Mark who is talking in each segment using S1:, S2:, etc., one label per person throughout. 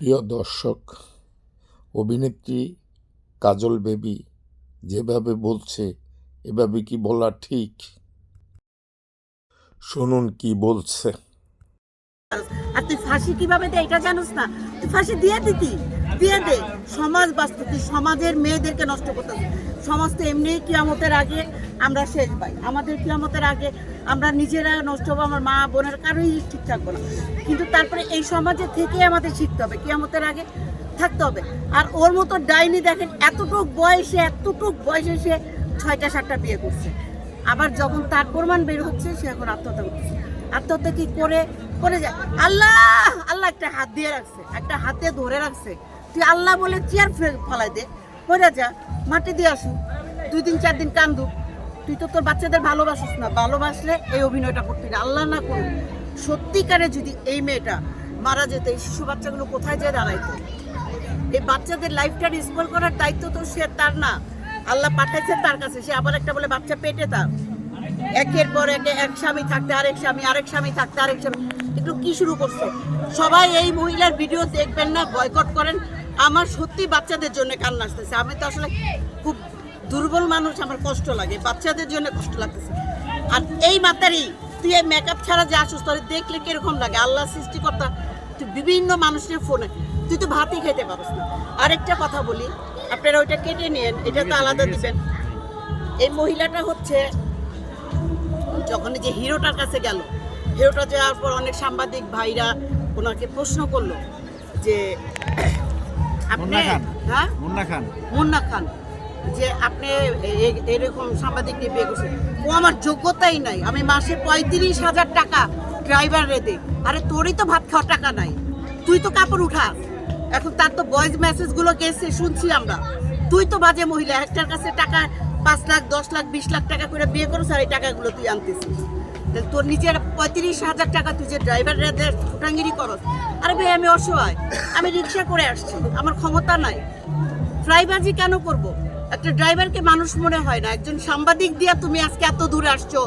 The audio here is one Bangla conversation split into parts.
S1: প্রিয় দর্শক, অভিনেত্রী কাজল বেবি যেভাবে বলছে, এভাবে কি বলা ঠিক? শুনুন কি বলছে।
S2: আর তুই ফাঁসি কীভাবে দে, এটা জানোস না? তুই ফাঁসি দিয়ে দিতি দিয়ে দে। সমাজ বাস্তব তুই, সমাজের মেয়েদেরকে নষ্ট করতে সমাজ তো এমনি কিয়ামতের আগে আমরা শেষ পাই আমাদের কিয়ামতের আগে আমরা নিজেরা নষ্ট হব, আমার মা বোনের কারোই ঠিক থাকব না। কিন্তু তারপরে এই সমাজে থেকে আমাদের শিখতে হবে, কিয়ামতের আগে থাকতে হবে। আর ওর মতো ডাইনি দেখেন, এতটুক বয়সে এতটুক বয়সে সে ছয়টা, সাতটা বিয়ে করছে। আবার যখন তার প্রমাণ বের হচ্ছে, সে এখন আত্মহত্যা করছে আত্মহত্যা কি করে? করে যায়, আল্লাহ আল্লাহ একটা হাত দিয়ে রাখছে, একটা হাতে ধরে রাখছে। তুই আল্লাহ বলে চেয়ার ফলাই দে। পড়ে যা, মাটি দিয়ে আসু দুই দিন, চার দিন কান্দু তুই তো তোর বাচ্চাদের ভালোবাসিস না। ভালোবাসলে এই অভিনয়টা করতে না আল্লাহ না করুন সত্যিকারে যদি এই মেয়েটা মারা যেত, এই শিশু বাচ্চাগুলো কোথায় যেয়ে দাঁড়াইতো? এই বাচ্চাদের লাইফটা স্পল করার দায়িত্ব তো সে তার না। আল্লাহ পাঠাইছে তার কাছে। সে আবার একটা বলে, বাচ্চা পেটে তার। একের পর এক এক স্বামী থাকতে, আরেক স্বামী আরেক স্বামী থাকতে, আরেক স্বামী এগুলো কি শুরু করছে? সবাই এই মহিলার ভিডিও দেখবেন না বয়কট করেন। আমার সত্যি বাচ্চাদের জন্য কান্না আসতেছে। আমি তো আসলে খুব দুর্বল মানুষ আমার কষ্ট লাগে বাচ্চাদের জন্য কষ্ট লাগতেছে। আর এই মাতারি তুই এই মেকআপ ছাড়া যে আসুস তোর দেখলে কীরকম লাগে? আল্লাহ সৃষ্টিকর্তা তুই বিভিন্ন মানুষের ফোনে তুই তো ভাতই খেতে পারিস না। আরেকটা কথা বলি আপনারা ওইটা কেটে নিন এটা তো আলাদা দিবেন। এই মহিলাটা হচ্ছে যখন যে হিরোটার কাছে গেল হিরোটা যাওয়ার পর অনেক সাংবাদিক ভাইরা ওনাকে প্রশ্ন করল যে আপনি। হ্যাঁ?
S3: মুন্না খান।
S2: মুন্না খান। যে আপনি এরকম সাংবাদিক নিয়ে বিয়ে করছেন, ও আমার যোগ্যতাই নাই। আমি মাসে পঁয়ত্রিশ হাজার টাকা ড্রাইভার রেদে আরে তোরই তো ভাত খাওয়ার টাকা নাই। তুই তো কাপড় উঠা। এখন তার তো ভয়েস মেসেজগুলো গেছে, শুনছি আমরা। তুই তো বাজে মহিলা, একটার কাছে টাকা পাঁচ লাখ, দশ লাখ, বিশ লাখ টাকা করে বিয়ে করো আর এই টাকাগুলো তুই আনতেছিস। তোর নিজের পঁয়ত্রিশ হাজার টাকা তুই যে ড্রাইভার ফুটাঙ্গিরি করস। আরে ভাই, আমি অসহায়। আমি রিক্সা করে আসছি। আমার ক্ষমতা নাই। ড্রাইভারজি কেন করব? একটা ড্রাইভারকে মানুষ মনে হয় না। একজন সাংবাদিক দিয়া তুমি আজকে এত দূরে আসছো,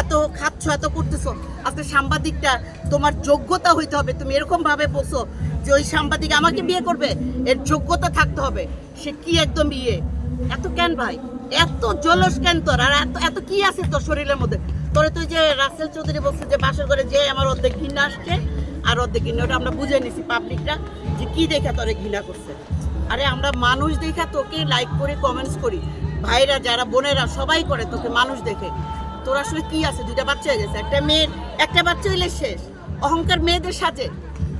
S2: এত খাচ্ছ, এত করতেছো। আজকে সাংবাদিকটা, তোমার যোগ্যতা হইতে হবে। তুমি এরকম ভাবে বসো যে ওই সাংবাদিক আমাকে বিয়ে করবে, এর যোগ্যতা থাকতে হবে। সে কি একদম ইয়ে? এত কেন ভাই? এত জলস কেন তোর? আর এত এত কি আছে তোর শরীরের মধ্যে? তোরে তুই যে রাসেল চৌধুরী বলছে যে বাসর করে যে আমার অর্ধেক ঘৃণা আসছে, আর অর্ধেক ঘৃণা, ওটা আমরা বুঝে নিছি পাবলিকরা যে কি দেখে তোরে ঘৃণা করছে। আরে আমরা মানুষ দেখা তোকে লাইক করি কমেন্টস করি। ভাইরা যারা, বোনেরা সবাই করে তোকে মানুষ দেখে। তোর আসলে কি আছে? দুইটা বাচ্চা হয়ে গেছে, একটা মেয়ের, একটা বাচ্চা হইলে শেষ। অহংকার মেয়েদের সাজে।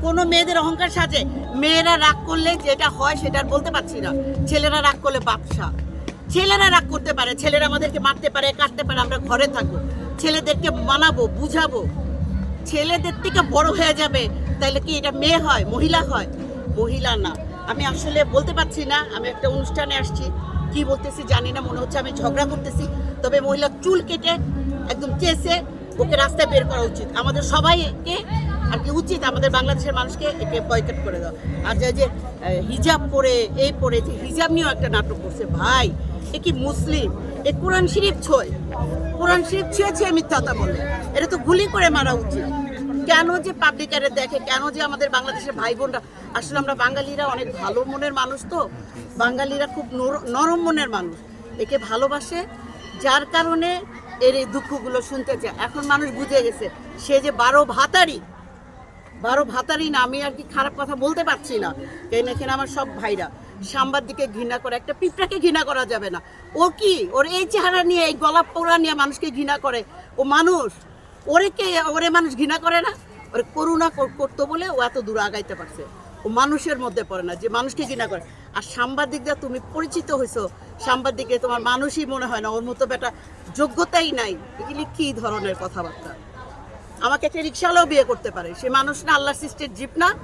S2: কোনো মেয়েদের অহংকার সাজে। মেয়েরা রাগ করলে যেটা হয় সেটা বলতে পারছি না। ছেলেরা রাগ করলে বাদশা ছেলেরা রাগ করতে পারে, ছেলেরা আমাদেরকে মারতে পারে, কাটতে পারে, আমরা ঘরে থাকব। ছেলেদেরকে মানাবো, বুঝাবো। ছেলেদের থেকে বড় হয়ে যাবে। তাহলে কি এটা মেয়ে হয়, মহিলা হয়? মহিলা না। আমি আসলে বলতে পারছি না, আমি একটা অনুষ্ঠানে আসছি, কি বলতেছি জানি না, মনে হচ্ছে আমি ঝগড়া করতেছি, তবে মহিলা চুল কেটে একদম চেষে ওকে রাস্তায় বের করা উচিত। আমাদের সবাইকে আর কি উচিত, আমাদের বাংলাদেশের মানুষকে একে বয়কট করে দাও আর যে যে হিজাব পরে, এই পরে যে হিজাব নিয়েও একটা নাটক করছে, ভাই, এ কি মুসলিম? এ কোরআন শরীফ ছয়। কোরআন শরীফ ছুঁয়ে ছুঁয়ে বলে। এটা তো গুলি করে মারা উচিত। কেন যে পাবলিকারে দেখে, কেন যে আমাদের বাংলাদেশের ভাই বোনরা আসলে আমরা বাঙালিরা অনেক ভালো মনের মানুষ তো। বাঙালিরা খুব নর- নরম মনের মানুষ। একে ভালোবাসে, যার কারণে এর এই দুঃখগুলো শুনতে চায় এখন মানুষ বুঝে গেছে, সে যে বারো ভাতারি বারো ভাতারি না, আমি আর কি খারাপ কথা বলতে পারছি না। কেন এখানে আমার সব ভাইরা সাংবাদিককে ঘৃণা করে, একটা পিঁপড়াকে ঘৃণা করা যাবে না। ও কি? ওর এই চেহারা নিয়ে, এই গলাপ পোড়া নিয়ে মানুষকে ঘৃণা করে। ও মানুষ ওরে কে, ওরে মানুষ ঘৃণা করে না? ওরে করুণা কর- করতো বলে ও এত দূর আগাইতে পারছে। ও মানুষের মধ্যে পড়ে না, যে মানুষকে ঘৃণা করে। আর সাংবাদিকরা, তুমি পরিচিত হয়েছো সাংবাদিকে তোমার মানুষই মনে হয় না, ওর মতো বেটা যোগ্যতাই নাই। এগুলি কী ধরনের কথাবার্তা? আমাকে একটা রিক্সাওয়ালাও বিয়ে করতে পারে। সে মানুষ না আল্লাহ সৃষ্টির জীব না